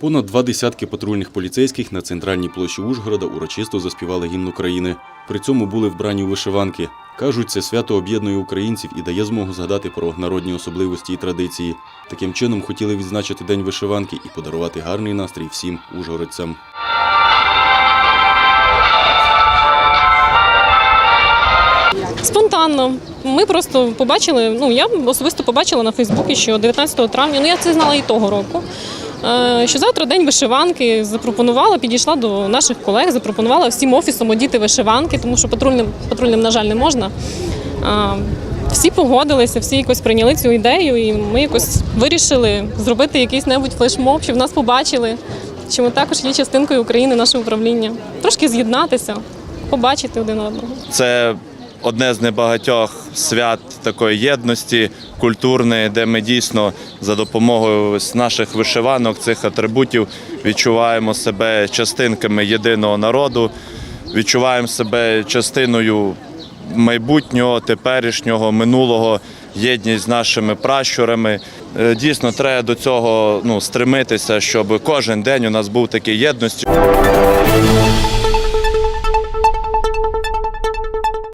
Понад два десятки патрульних поліцейських на центральній площі Ужгорода урочисто заспівали гімн України. При цьому були вбрані у вишиванки. Кажуть, це свято об'єднує українців і дає змогу згадати про народні особливості і традиції. Таким чином хотіли відзначити День вишиванки і подарувати гарний настрій всім ужгородцям. Спонтанно. Ми просто побачили, ну я особисто побачила на Фейсбуці, що 19 травня, ну я це знала і того року. Е, Що завтра день вишиванки запропонувала, підійшла до наших колег, запропонувала всім офісом одіти вишиванки, тому що патрульним, патрульним, на жаль, не можна. Всі погодилися, всі якось прийняли цю ідею, і ми якось вирішили зробити якийсь небудь флешмоб, щоб нас побачили, що ми також є частинкою України, нашого управління. Трошки з'єднатися, побачити один одного. Це одне з небагатьох свят такої єдності культурної, де ми дійсно за допомогою наших вишиванок, цих атрибутів відчуваємо себе частинками єдиного народу, відчуваємо себе частиною майбутнього, теперішнього, минулого, єдність з нашими пращурами. Е, Дійсно, треба до цього ну, стремитися, щоб кожен день у нас був такий єдності.